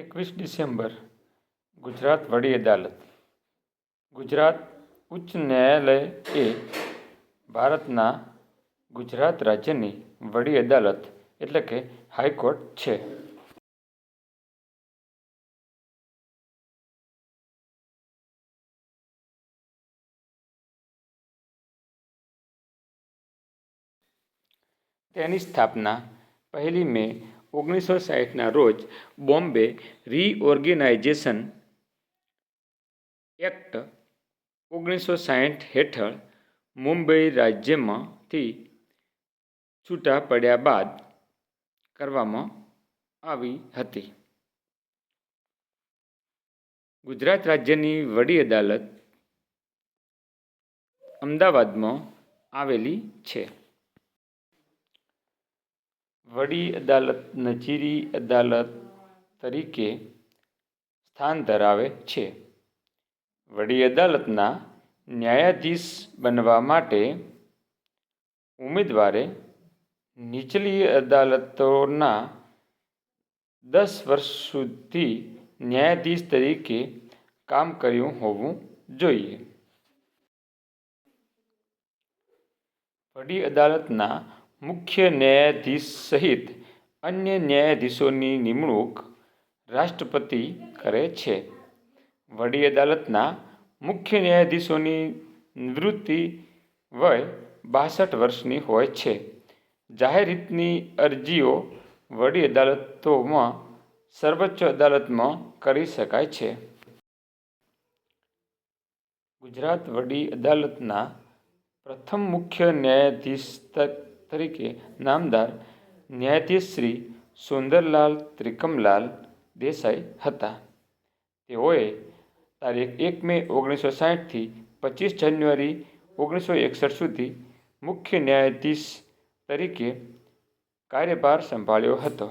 એકવીસ ડિસેમ્બર, ગુજરાત વડી અદાલત. ગુજરાત ઉચ્ચ ન્યાયાલય એ ભારતના ગુજરાત રાજ્યની વડી અદાલત એટલે કે હાઈકોર્ટ છે. તેની સ્થાપના પહેલી મે ઓગણીસો સાહીઠના રોજ બોમ્બે રીઓર્ગેનાઇઝેશન એક્ટ ઓગણીસો સાહીઠ હેઠળ મુંબઈ રાજ્યમાંથી છૂટા પડ્યા બાદ કરવામાં આવી હતી. ગુજરાત રાજ્યની વડી અદાલત અમદાવાદમાં આવેલી છે. વડી અદાલત નજીરી અદાલત તરીકે સ્થાન ધરાવે છે. વડી અદાલતના ન્યાયાધીશ બનવા માટે ઉમેદવારે નીચલી અદાલતોના દસ વર્ષ સુધી ન્યાયાધીશ તરીકે કામ કર્યું હોવું જોઈએ. વડી અદાલતના મુખ્ય ન્યાયાધીશ સહિત અન્ય ન્યાયાધીશોની નિમણૂક રાષ્ટ્રપતિ કરે છે. વડી અદાલતના મુખ્ય ન્યાયાધીશોની નિવૃત્તિ વય બાસઠ વર્ષની હોય છે. જાહેર હિતની અરજીઓ વડી અદાલતોમાં સર્વોચ્ચ અદાલતમાં કરી શકાય છે. ગુજરાત વડી અદાલતના પ્રથમ મુખ્ય ન્યાયાધીશ તરીકે નામદાર ન્યાયાધીશ શ્રી સુંદરલાલ ત્રિકમલાલ દેસાઈ હતા. તેઓએ તારીખ એક મે ઓગણીસો સાહીઠથી પચીસ જાન્યુઆરી ઓગણીસો એકસઠ સુધી મુખ્ય ન્યાયાધીશ તરીકે કાર્યભાર સંભાળ્યો હતો.